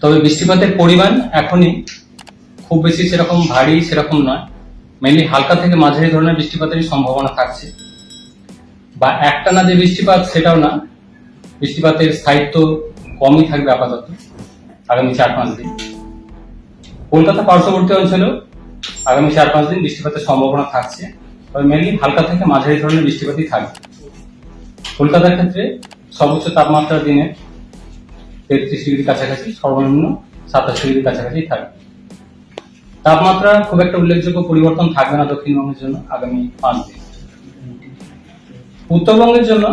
তবে বৃষ্টিপাতের পরিমাণ এখনই খুব বেশি সেরকম ভারী সেরকম নয়। মেনলি হালকা থেকে মাঝারি ধরনের বৃষ্টিপাতেরই সম্ভাবনা থাকছে। বা একটানা যে বৃষ্টিপাত, সেটাও না। বৃষ্টিপাতের স্থায়িত্ব কমই থাকবে আপাতত আগামী চার পাঁচ দিন। কলকাতা পার্শ্ববর্তী অঞ্চলেও আগামী চার পাঁচ দিন বৃষ্টিপাতের সম্ভাবনা থাকছে। তবে মেনলি হালকা থেকে মাঝারি ধরনের বৃষ্টিপাতই থাকবে। কলকাতার ক্ষেত্রে সর্বোচ্চ তাপমাত্রা দিনে তেত্রিশ ডিগ্রি কাছাকাছি, সর্বনিম্ন সাতাশ ডিগ্রি কাছাকাছি থাকবে। তাপমাত্রা খুব একটা উল্লেখযোগ্য পরিবর্তন থাকবে না দক্ষিণবঙ্গের জন্য আগামী পাঁচ দিন। উত্তরবঙ্গের জন্য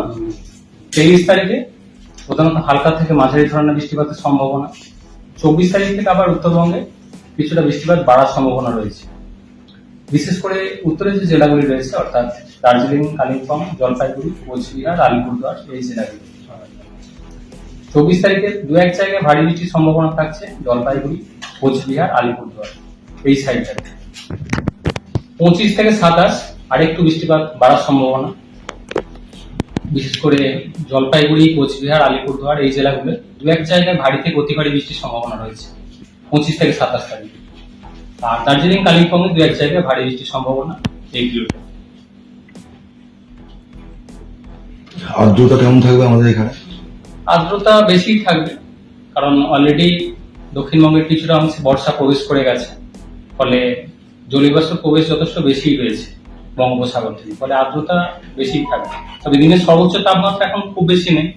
তেইশ তারিখে প্রধানত হালকা থেকে মাঝারি ধরনের বৃষ্টিপাতের সম্ভাবনা। চব্বিশ তারিখ থেকে আবার উত্তরবঙ্গে কিছুটা বৃষ্টিপাত বাড়ার সম্ভাবনা রয়েছে। বিশেষ করে উত্তরে যে জেলাগুলি রয়েছে, অর্থাৎ দার্জিলিং, কালিম্পং, জলপাইগুড়ি, কোচবিহার, আলিপুরদুয়ার, এই জেলাগুলি। চব্বিশ তারিখে দু এক জায়গায় ভারী বৃষ্টির সম্ভাবনা থাকছে জলপাইগুড়ি কোচবিহার আলিপুরদুয়ার এই সাইডটাতে পঁচিশ থেকে সাতাশ আরেকটু বৃষ্টিপাত বাড়ার সম্ভাবনা। বিশেষ করে জলপাইগুড়ি কোচবিহার আলিপুরদুয়ার এই জেলাগুলো দু এক জায়গায় ভারী থেকে অতি ভারী বৃষ্টির সম্ভাবনা রয়েছে পঁচিশ থেকে সাতাশ তারিখ। আর দার্জিলিং কালিম্পং দু এক জায়গায় ভারী বৃষ্টির সম্ভাবনা। এইগুলোতে আর্দ্রতা কেমন থাকবে আমাদের এখানে? আর্দ্রতা বেশি থাকবে কারণ অলরেডি দক্ষিণবঙ্গের কিছুটা অংশে বর্ষা প্রবেশ করে গেছে ফলে জলীয়বাষ্প প্রবেশ যথেষ্ট বেশি রয়েছে বঙ্গোপসাগর থেকে ফলে আর্দ্রতা বেশি থাকবে। তবে দিনের সর্বোচ্চ তাপমাত্রা এখন খুব বেশি নেই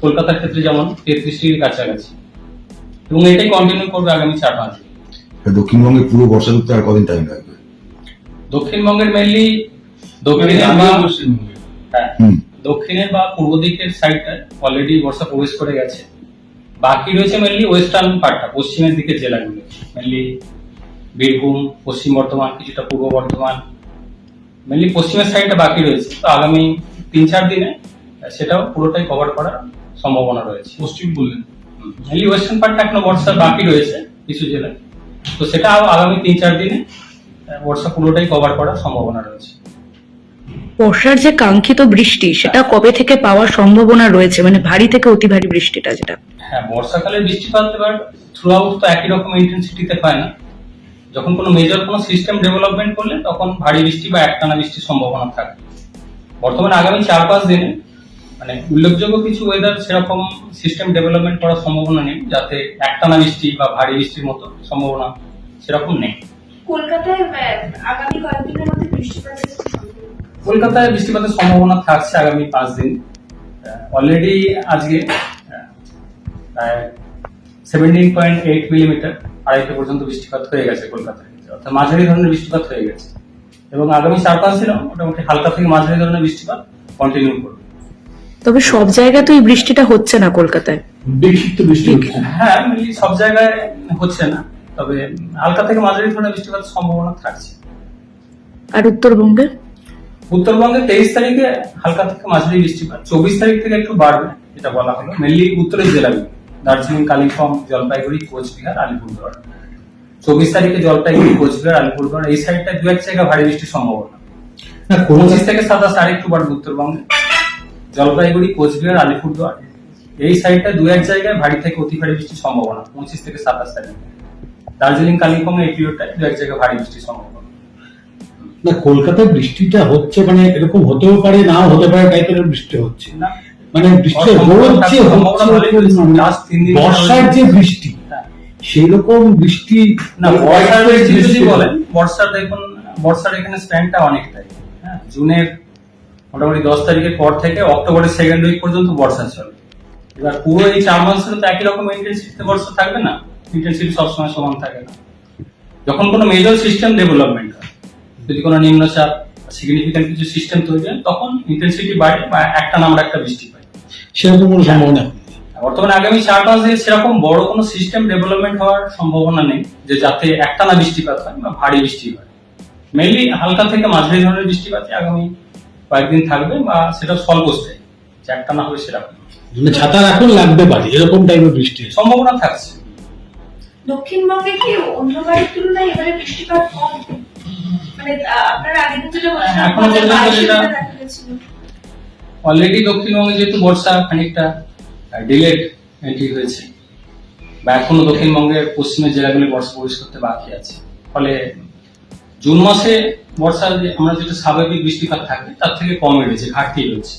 কলকাতার ক্ষেত্রে যেমন তেত্রিশ ডিগ্রির কাছাকাছি। এবং এটাই কন্টিনিউ করবে আগামী চার পাঁচ দিন। দক্ষিণবঙ্গে পুরো বর্ষা ঢুকতে আর কদিন টাইম লাগবে? দক্ষিণবঙ্গের মেনলি হ্যাঁ, হুম দক্ষিণের বা পূর্ব দিকের সাইডটা অলরেডি বর্ষা প্রবেশ করে গেছে। বাকি রয়েছে মেনলি ওয়েস্টার্ন পার্টটা পশ্চিমের দিকের জেলাগুলো। মেনলি বীরভূম পশ্চিম বর্ধমান কিছুটা পূর্ব বর্ধমান। মেনলি পশ্চিমের সাইডটা বাকি রয়েছে। তো আগামী তিন চার দিনে সেটাও পুরোটাই কভার করার সম্ভাবনা রয়েছে। পশ্চিম বললেন। মেনলি ওয়েস্টার্ন পার্টটা এখনও বর্ষা বাকি রয়েছে কিছু জেলায়। তো সেটা আগামী তিন চার দিনে বর্ষা পুরোটাই কভার করার সম্ভাবনা রয়েছে। বর্ষার যে কাঙ্ক্ষিত বৃষ্টি সেটা কবে থেকে পাওয়ার সম্ভাবনা রয়েছে? মানে ভারী থেকে অতি ভারী বৃষ্টিটা যেটা। হ্যাঁ বর্ষাকালে বৃষ্টিপাত এবার থ্রু আউট তো একই রকম ইন্টেন্সিটিতে পায় না। যখন কোনো মেজর কোনো সিস্টেম ডেভেলপমেন্ট করলে তখন ভারী বৃষ্টি বা একটানা বৃষ্টির সম্ভাবনা থাকে। বর্তমানে আগামী চার পাঁচ দিনে মানে উল্লেখযোগ্য কিছু ওয়েদার সেরকম সিস্টেম ডেভেলপমেন্ট করার সম্ভাবনা নেই যাতে একটানা বৃষ্টি বা ভারী বৃষ্টির মতো সম্ভাবনা সেরকম নেই। কলকাতায় আগামী কয়েকদিনের মধ্যে বৃষ্টিপাতের সম্ভাবনা? কলকাতায় বৃষ্টিপাতের সম্ভাবনা থাকছে আগামী পাঁচ দিন। অলরেডি আজকে প্রায় সেভেন্টিন পয়েন্ট এইট মিলিমিটার আড়াইটা পর্যন্ত বৃষ্টিপাত হয়ে গেছে কলকাতায়। অর্থাৎ মাঝারি ধরনের বৃষ্টিপাত হয়ে গেছে। এবং আগামী চার পাঁচ দিনও মোটামুটি হালকা থেকে মাঝারি ধরনের বৃষ্টিপাত কন্টিনিউ করবে। তবে সব জায়গায় তো এই বৃষ্টিটা হচ্ছে না কলকাতায়। বিক্ষিপ্ত বৃষ্টি হ্যাঁ সব জায়গায় হচ্ছে না। তবে হালকা থেকে মাঝারি ধরনের বৃষ্টিপাতের সম্ভাবনা থাকছে। আর উত্তরবঙ্গে? উত্তরবঙ্গে তেইশ তারিখে হালকা থেকে মাঝারি বৃষ্টিপাত, চব্বিশ তারিখ থেকে একটু বাড়বে, যেটা বলা হলো। মেনলি উত্তরের জেলাগুলো, দার্জিলিং, কালিম্পং, জলপাইগুড়ি, কোচবিহার, আলিপুরদুয়ার। চব্বিশ তারিখে জলপাইগুড়ি, কোচবিহার, আলিপুরদুয়ার, এই সাইডটা দু এক জায়গায় ভারী বৃষ্টির সম্ভাবনা। পঁচিশ থেকে সাতাশ আরেকটু বাড়বে উত্তরবঙ্গে। জলপাইগুড়ি, কোচবিহার, আলিপুরদুয়ার, এই সাইডটা দু এক জায়গায় ভারী থেকে অতি ভারী বৃষ্টির সম্ভাবনা, পঁচিশ থেকে সাতাশ তারিখ। দার্জিলিং, কালিম্পং, এই পিরিয়ডটায় দু এক জায়গায় ভারী বৃষ্টির সম্ভাবনা। না কলকাতায় বৃষ্টিটা হচ্ছে মানে এরকম হতেও পারে নাও হতে পারে টাইপের বৃষ্টি হচ্ছে। মানে বৃষ্টি হচ্ছে সম্ভাবনা ভালোই রয়েছে। হচ্ছে বর্ষার যে বৃষ্টি হ্যাঁ। সেই রকম বৃষ্টি না বর্ষার বৃষ্টি যদি বলেন বর্ষার দেখুন বর্ষার এখানে স্প্যানটা অনেকটাই। হ্যাঁ জুনের মোটামুটি দশ তারিখের পর থেকে অক্টোবরের সেকেন্ড উইক পর্যন্ত বর্ষা চলে। এবার পুরো এই চার মাস তো একই রকম ইন্টেন্সিটিতে বর্ষা থাকবে না? ইন্টেন্সিটি সবসময় সমান থাকে না। যখন কোনো মেজর সিস্টেম ডেভেলপমেন্ট হয় যদি কোনো নিম্নচাপ সিগনিফিক্যান্ট কিছু সিস্টেম তৈরি হয় তখন ইন্টেন্সিটি বাড়ে বা একটা নাম্বার একটা বৃষ্টি পায় সেরকম কোনো সম্ভাবনা বর্তমানে আগামী চার পাঁচ দিন সেরকম বড় কোনো সিস্টেম ডেভেলপমেন্ট হওয়ার সম্ভাবনা নেই যে যাতে একটানা বৃষ্টিপাত হয় বা ভারী বৃষ্টি হয়। মেনলি হালকা থেকে মাঝারি ধরনের বৃষ্টিপাতই আগামী কয়েকদিন থাকবে বা সেটা স্বল্পস্থায়ী যে একটানা হবে সেরকম। মানে ছাতা এখন লাগতে পারে এরকম টাইপের বৃষ্টি সম্ভাবনা থাকছে। দক্ষিণবঙ্গে কি অন্যবারের তুলনায় এবারে বৃষ্টিপাত কম? মানে আপনারা যেটা বলছিলেন হ্যাঁ। অলরেডি দক্ষিণবঙ্গে যেহেতু বর্ষা খানিকটা ডিলেট এন্ট্রি হয়েছে। বা এখনও দক্ষিণবঙ্গের পশ্চিমের জেলাগুলি বর্ষা প্রবেশ করতে বাকি আছে। ফলে জুন মাসে বর্ষা আমরা যেটা স্বাভাবিক বৃষ্টিপাত থাকে তার থেকে কম রয়েছে ঘাটতি রয়েছে।